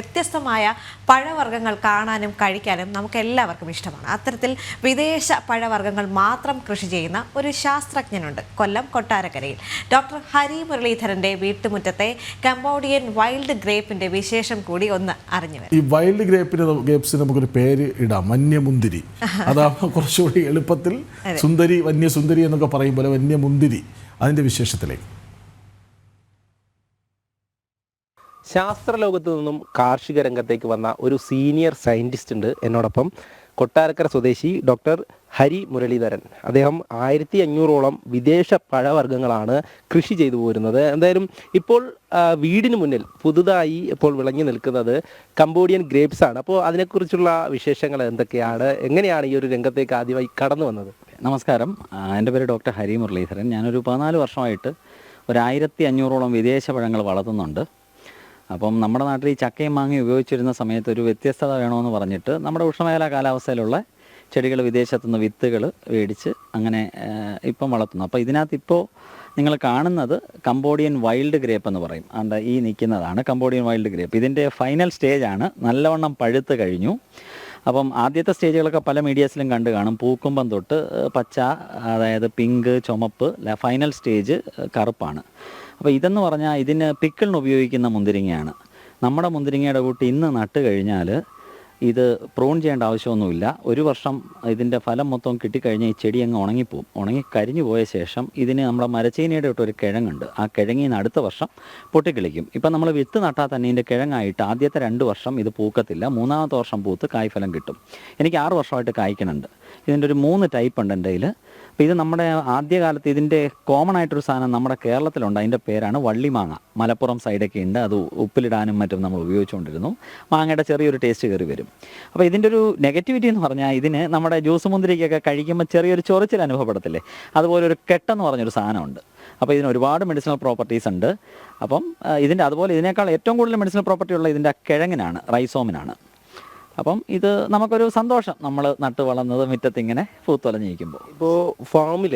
വ്യത്യസ്തമായ പഴവർഗങ്ങൾ കാണാനും കഴിക്കാനും നമുക്ക് എല്ലാവർക്കും ഇഷ്ടമാണ്. അത്തരത്തിൽ വിദേശ പഴവർഗങ്ങൾ മാത്രം കൃഷി ചെയ്യുന്ന ഒരു ശാസ്ത്രജ്ഞനുണ്ട് കൊല്ലം കൊട്ടാരക്കരയിൽ. ഡോക്ടർ ഹരി മുരളീധരന്റെ വീട്ടുമുറ്റത്തെ കംബോഡിയൻ വൈൽഡ് ഗ്രേപ്പിന്റെ വിശേഷം കൂടി ഒന്ന് അറിഞ്ഞു ഈ വൈൽഡ് ഗ്രേപ്പിന് ഗ്രേപ്സിന് നമുക്കൊരു പേര് ഇടാം. വന്യമുന്തിരി. അതാകുമ്പോൾ കുറച്ചുകൂടി എളുപ്പത്തിൽ സുന്ദരി വന്യസുന്ദരി എന്നൊക്കെ പറയും പോലെ വന്യമുന്തിരി അതിന്റെ വിശേഷത്തിലേക്ക്. ശാസ്ത്രലോകത്തു നിന്നും കാർഷിക രംഗത്തേക്ക് വന്ന ഒരു സീനിയർ സയന്റിസ്റ്റ് ഉണ്ട് എന്നോടൊപ്പം കൊട്ടാരക്കര സ്വദേശി ഡോക്ടർ ഹരി മുരളീധരൻ. അദ്ദേഹം ആയിരത്തി അഞ്ഞൂറോളം വിദേശ പഴവർഗങ്ങളാണ് കൃഷി ചെയ്തു പോരുന്നത്. എന്തായാലും ഇപ്പോൾ വീടിന് മുന്നിൽ പുതുതായി ഇപ്പോൾ വിളങ്ങി നിൽക്കുന്നത് കംബോഡിയൻ ഗ്രേപ്സ് ആണ്. അപ്പോൾ അതിനെക്കുറിച്ചുള്ള വിശേഷങ്ങൾ എന്തൊക്കെയാണ്? എങ്ങനെയാണ് ഈ ഒരു രംഗത്തേക്ക് ആദ്യമായി കടന്നു വന്നത്? നമസ്കാരം. എന്റെ പേര് ഡോക്ടർ ഹരി മുരളീധരൻ. ഞാനൊരു പതിനാല് വർഷമായിട്ട് ഒരു ആയിരത്തി അഞ്ഞൂറോളം വിദേശ പഴങ്ങൾ വളർത്തുന്നുണ്ട്. അപ്പം നമ്മുടെ നാട്ടിൽ ഈ ചക്കയും മാങ്ങയും ഉപയോഗിച്ചിരുന്ന സമയത്ത് ഒരു വ്യത്യസ്തത വേണമെന്ന് പറഞ്ഞിട്ട് നമ്മുടെ ഉഷ്ണമേഖലാ കാലാവസ്ഥയിലുള്ള ചെടികൾ വിദേശത്തുനിന്ന് വിത്തുകൾ മേടിച്ച് അങ്ങനെ ഇപ്പം വളർത്തുന്നു. അപ്പോൾ ഇതിനകത്ത് ഇപ്പോൾ നിങ്ങൾ കാണുന്നത് കംബോഡിയൻ വൈൽഡ് ഗ്രേപ്പ് എന്ന് പറയും. അണ്ട ഈ നിൽക്കുന്നതാണ് കംബോഡിയൻ വൈൽഡ് ഗ്രേപ്പ്. ഇതിന്റെ ഫൈനൽ സ്റ്റേജാണ്. നല്ലവണ്ണം പഴുത്ത് കഴിഞ്ഞു. അപ്പം ആദ്യത്തെ സ്റ്റേജുകളൊക്കെ പല മീഡിയസിലും കണ്ടു കാണും. പൂക്കുമ്പം തൊട്ട് പച്ച അതായത് പിങ്ക് ചുമപ്പ് ഫൈനൽ സ്റ്റേജ് കറുപ്പാണ്. അപ്പോൾ ഇതെന്ന് പറഞ്ഞാൽ ഇതിന് പിക്കിളിന് ഉപയോഗിക്കുന്ന മുന്തിരിങ്ങയാണ്. നമ്മുടെ മുന്തിരിങ്ങയുടെ കൂട്ടി ഇന്ന് നട്ട് കഴിഞ്ഞാൽ ഇത് പ്രൂൺ ചെയ്യേണ്ട ആവശ്യമൊന്നുമില്ല. ഒരു വർഷം ഇതിന്റെ ഫലം മൊത്തം കിട്ടിക്കഴിഞ്ഞാൽ ഈ ചെടി അങ്ങ് ഉണങ്ങിപ്പോവും. ഉണങ്ങി കരിഞ്ഞു പോയ ശേഷം ഇതിന് നമ്മുടെ മരച്ചീനിയുടെ ഒരു കിഴങ്ങുണ്ട്. ആ കിഴങ്ങിൽ നിന്ന് അടുത്ത വർഷം പൊട്ടിക്കിളിക്കും. ഇപ്പം നമ്മൾ വിത്ത് നട്ടാൽ തന്നെ ഇതിന്റെ കിഴങ്ങായിട്ട് ആദ്യത്തെ രണ്ട് വർഷം ഇത് പൂക്കത്തില്ല. മൂന്നാമത്തെ വർഷം പൂത്ത് കായ്ഫലം കിട്ടും. എനിക്ക് ആറ് വർഷമായിട്ട് കായ്ക്കണുണ്ട്. ഇതിന്റെ ഒരു മൂന്ന് ടൈപ്പ് ഉണ്ട് എന്റെ അപ്പോൾ ഇത് നമ്മുടെ ആദ്യകാലത്ത് ഇതിന്റെ കോമൺ ആയിട്ടൊരു സാധനം നമ്മുടെ കേരളത്തിലുണ്ട്. അതിന്റെ പേരാണ് വള്ളിമാങ്ങ. മലപ്പുറം സൈഡൊക്കെ ഉണ്ട്. അത് ഉപ്പിലിടാനും മറ്റും നമ്മൾ ഉപയോഗിച്ചുകൊണ്ടിരുന്നു. മാങ്ങയുടെ ചെറിയൊരു ടേസ്റ്റ് കയറി വരും. അപ്പോൾ ഇതിന്റെ ഒരു നെഗറ്റിവിറ്റി എന്ന് പറഞ്ഞാൽ ഇതിന് നമ്മുടെ ജ്യൂസ് മുന്തിരിക്കൊക്കെ കഴിക്കുമ്പോൾ ചെറിയൊരു ചൊറിച്ചിൽ അനുഭവപ്പെടത്തില്ലേ? അതുപോലെ ഒരു കെട്ടെന്ന് പറഞ്ഞൊരു സാധനമുണ്ട്. അപ്പോൾ ഇതിന് ഒരുപാട് മെഡിസിനൽ പ്രോപ്പർട്ടീസ് ഉണ്ട്. അപ്പം ഇതിന്റെ അതുപോലെ ഇതിനേക്കാൾ ഏറ്റവും കൂടുതൽ മെഡിസിനൽ പ്രോപ്പർട്ടി ഉള്ള ഇതിന്റെ കിഴങ്ങിനാണ് റൈസോമിനാണ് അപ്പം ഇത് നമുക്കൊരു സന്തോഷം. നമ്മൾ നട്ട് വളർന്നത് മുറ്റത്ത് ഇങ്ങനെ പൂത്തൊലഞ്ഞിരിക്കുമ്പോൾ ഇപ്പോൾ ഫാമിൽ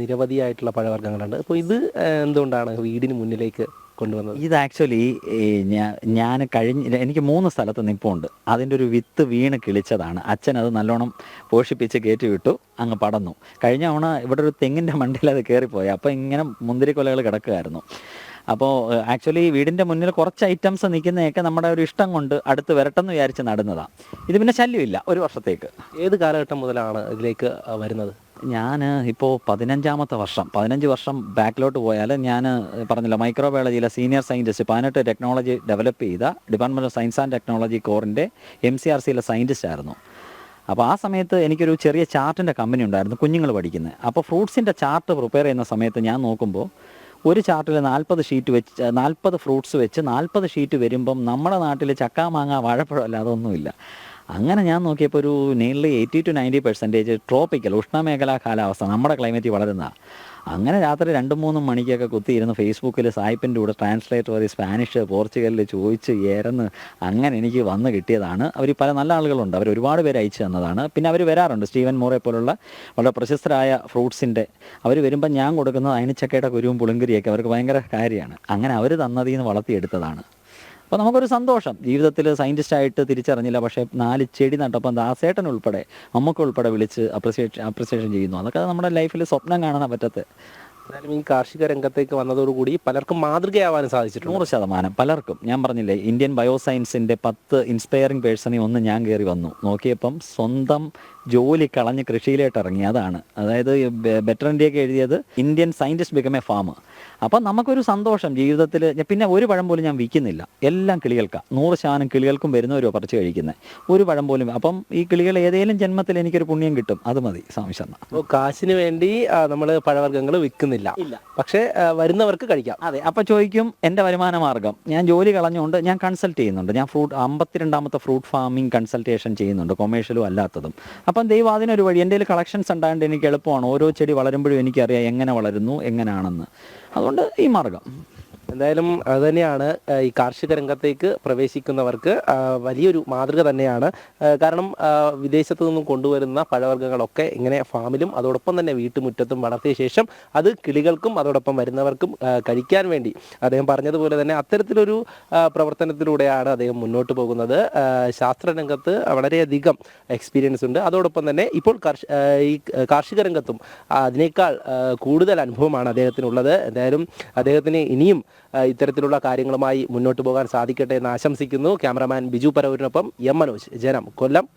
നിരവധിയായിട്ടുള്ള പഴവർഗങ്ങളുണ്ട്. അപ്പോൾ ഇത് എന്തുകൊണ്ടാണ് വീടിന് മുന്നിലേക്ക് കൊണ്ടുവന്നത്? ഇത് ആക്ച്വലി ഞാൻ കഴിഞ്ഞ എനിക്ക് മൂന്ന് സ്ഥലത്ത് നിപ്പുണ്ട്. അതിന്റെ ഒരു വിത്ത് വീണ് കിളിച്ചതാണ്. അച്ഛൻ അത് നല്ലോണം പോഷിപ്പിച്ച് കയറ്റി വിട്ടു അങ്ങ് പടന്നു. കഴിഞ്ഞ തവണ ഇവിടെ ഒരു തെങ്ങിന്റെ മണ്ടിൽ അത് കയറിപ്പോയി അപ്പോൾ ഇങ്ങനെ മുന്തിരി കൊലകൾ കിടക്കുമായിരുന്നു അപ്പോൾ ആക്ച്വലി വീടിന്റെ മുന്നിൽ കുറച്ച് ഐറ്റംസ് നിൽക്കുന്നതൊക്കെ നമ്മുടെ ഒരു ഇഷ്ടം കൊണ്ട് അടുത്ത് വരട്ടെന്ന് വിചാരിച്ച് നടുന്നതാണ് ഇത് പിന്നെ ശല്യമില്ല ഒരു വർഷത്തേക്ക്. ഏത് കാലഘട്ടം മുതലാണ് ഇതിലേക്ക് വരുന്നത്? ഞാൻ ഇപ്പോൾ പതിനഞ്ചാമത്തെ വർഷം. പതിനഞ്ച് വർഷം ബാക്കിലോട്ട് പോയാൽ ഞാൻ പറഞ്ഞില്ല മൈക്രോബയോളജിയിലെ സീനിയർ സയന്റിസ്റ്റ് പതിനെട്ട് ടെക്നോളജി ഡെവലപ്പ് ചെയ്ത department of science and technology കോറിന്റെ M C R സിയിലെ സയന്റിസ്റ്റ് ആയിരുന്നു. അപ്പോൾ ആ സമയത്ത് എനിക്കൊരു ചെറിയ ചാർട്ടിന്റെ കമ്പനി ഉണ്ടായിരുന്നു കുഞ്ഞുങ്ങൾ പഠിക്കുന്നത് അപ്പോൾ ഫ്രൂട്ട്സിന്റെ ചാർട്ട് പ്രിപ്പയർ ചെയ്യുന്ന സമയത്ത് ഞാൻ നോക്കുമ്പോൾ ഒരു ചാർട്ടിൽ നാൽപ്പത് ഷീറ്റ് വെച്ച് നാൽപ്പത് ഫ്രൂട്ട്സ് വെച്ച് നാൽപ്പത് ഷീറ്റ് വരുമ്പം നമ്മുടെ നാട്ടിൽ ചക്ക മാങ്ങ വാഴപ്പഴം അല്ല അതൊന്നുമില്ല. അങ്ങനെ ഞാൻ നോക്കിയപ്പോൾ ഒരു nearly eighty two ninety percentage tropical ഉഷ്ണമേഖലാ കാലാവസ്ഥ നമ്മുടെ ക്ലൈമറ്റിൽ വളരുന്ന അങ്ങനെ രാത്രി രണ്ടും മൂന്നും മണിക്കൊക്കെ കുത്തിയിരുന്ന് ഫേസ്ബുക്കിൽ സായിപ്പിന്റെ കൂടെ ട്രാൻസ്ലേറ്റർ വഴി സ്പാനിഷ് പോർച്ചുഗലിൽ ചോദിച്ച് ഏറെന്ന് അങ്ങനെ എനിക്ക് വന്ന് കിട്ടിയതാണ്. അവർ പല നല്ല ആളുകളുണ്ട്. അവർ ഒരുപാട് പേര് അയച്ചു തന്നതാണ്. പിന്നെ അവർ വരാറുണ്ട്. സ്റ്റീവൻ മോറെ പോലുള്ള വളരെ പ്രശസ്തരായ ഫ്രൂട്ട്സിന്റെ അവർ വരുമ്പോൾ ഞാൻ കൊടുക്കുന്നത് അയനിച്ചക്കയുടെ കുരുവും പുളിങ്കരിയൊക്കെ അവർക്ക് ഭയങ്കര കാര്യമാണ്. അങ്ങനെ അവർ തന്നതിൽ നിന്ന് വളർത്തിയെടുത്തതാണ്. അപ്പോൾ നമുക്കൊരു സന്തോഷം. ജീവിതത്തിൽ സയന്റിസ്റ്റായിട്ട് തിരിച്ചറിഞ്ഞില്ല പക്ഷേ നാല് ചെടി നട്ടപ്പം ദാസേട്ടൻ ഉൾപ്പെടെ നമുക്ക് ഉൾപ്പെടെ വിളിച്ച് അപ്രിസിയേഷൻ അപ്രിസിയേഷൻ ചെയ്യുന്നു. അതൊക്കെ നമ്മുടെ ലൈഫിൽ സ്വപ്നം കാണാൻ പറ്റത്ത്. എന്നാലും ഈ കാർഷിക രംഗത്തേക്ക് വന്നതോടുകൂടി പലർക്കും മാതൃകയാവാനും സാധിച്ചിട്ടുണ്ട്. നൂറ് ശതമാനം. പലർക്കും. ഞാൻ പറഞ്ഞില്ലേ ഇന്ത്യൻ ബയോസയൻസിന്റെ പത്ത് ഇൻസ്പയറിംഗ് പേഴ്സണി ഒന്ന് ഞാൻ കയറി വന്നു. നോക്കിയപ്പം സ്വന്തം ജോലി കളഞ്ഞ് കൃഷിയിലേക്ക് ഇറങ്ങി. അതാണ്. അതായത് ബെറ്റർ ഇന്ത്യയൊക്കെ എഴുതിയത് Indian scientist become a farmer അപ്പം നമുക്കൊരു സന്തോഷം ജീവിതത്തിൽ പിന്നെ ഒരു പഴം പോലും ഞാൻ വിൽക്കുന്നില്ല. എല്ലാം കിളികൾക്കാണ് നൂറ് ശതമാനം കിളികൾക്കും വരുന്നവരോ പറിച്ച് കഴിക്കുന്നത് ഒരു പഴം പോലും. അപ്പം ഈ കിളികൾ ഏതെങ്കിലും ജന്മത്തിൽ എനിക്കൊരു പുണ്യം കിട്ടും. അത് മതി അപ്പോൾ കാശിന് വേണ്ടി നമ്മൾ പഴവർഗങ്ങൾ വിൽക്കുന്നില്ല. ഇല്ല. പക്ഷേ വരുന്നവർക്ക് കഴിക്കാം. അതെ. അപ്പം ചോദിക്കും എന്റെ വരുമാന മാർഗം ഞാൻ ജോലി കളഞ്ഞുകൊണ്ട് ഞാൻ കൺസൾട്ട് ചെയ്യുന്നുണ്ട്. ഞാൻ ഫ്രൂട്ട് അമ്പത്തിരണ്ടാമത്തെ ഫ്രൂട്ട് ഫാമിംഗ് കൺസൾട്ടേഷൻ ചെയ്യുന്നുണ്ട് കൊമേഴ്ഷ്യലും അല്ലാത്തതും. അപ്പം ദൈവം അതിനൊരു വഴി. എന്റെ കളക്ഷൻസ് ഉണ്ടായതുകൊണ്ട് എനിക്ക് എളുപ്പമാണ്. ഓരോ ചെടി വളരുമ്പോഴും എനിക്കറിയാം എങ്ങനെ വളരുന്നു എങ്ങനെയാണെന്ന് അതുകൊണ്ട് ഈ മാർഗം എന്തായാലും അത് തന്നെയാണ് ഈ കാർഷിക രംഗത്തേക്ക് പ്രവേശിക്കുന്നവർക്ക് വലിയൊരു മാതൃക തന്നെയാണ്. കാരണം വിദേശത്ത് നിന്നും കൊണ്ടുവരുന്ന പഴവർഗങ്ങളൊക്കെ ഇങ്ങനെ ഫാമിലും അതോടൊപ്പം തന്നെ വീട്ടുമുറ്റത്തും വളർത്തിയ ശേഷം അത് കിളികൾക്കും അതോടൊപ്പം വരുന്നവർക്കും കഴിക്കാൻ വേണ്ടി. അദ്ദേഹം പറഞ്ഞതുപോലെ തന്നെ അത്തരത്തിലൊരു പ്രവർത്തനത്തിലൂടെയാണ് അദ്ദേഹം മുന്നോട്ട് പോകുന്നത്. ശാസ്ത്രരംഗത്ത് വളരെയധികം എക്സ്പീരിയൻസ് ഉണ്ട്. അതോടൊപ്പം തന്നെ ഇപ്പോൾ ഈ കാർഷിക രംഗത്തും അതിനേക്കാൾ കൂടുതൽ അനുഭവമാണ് അദ്ദേഹത്തിനുള്ളത്. എന്തായാലും അദ്ദേഹത്തിന് ഇനിയും ഇത്തരത്തിലുള്ള കാര്യങ്ങളുമായി മുന്നോട്ട് പോകാൻ സാധിക്കട്ടെ എന്ന് ആശംസിക്കുന്നു. ക്യാമറമാൻ ബിജു പരവൂരിനൊപ്പം എം മനോജ്. ജനം കൊല്ലം.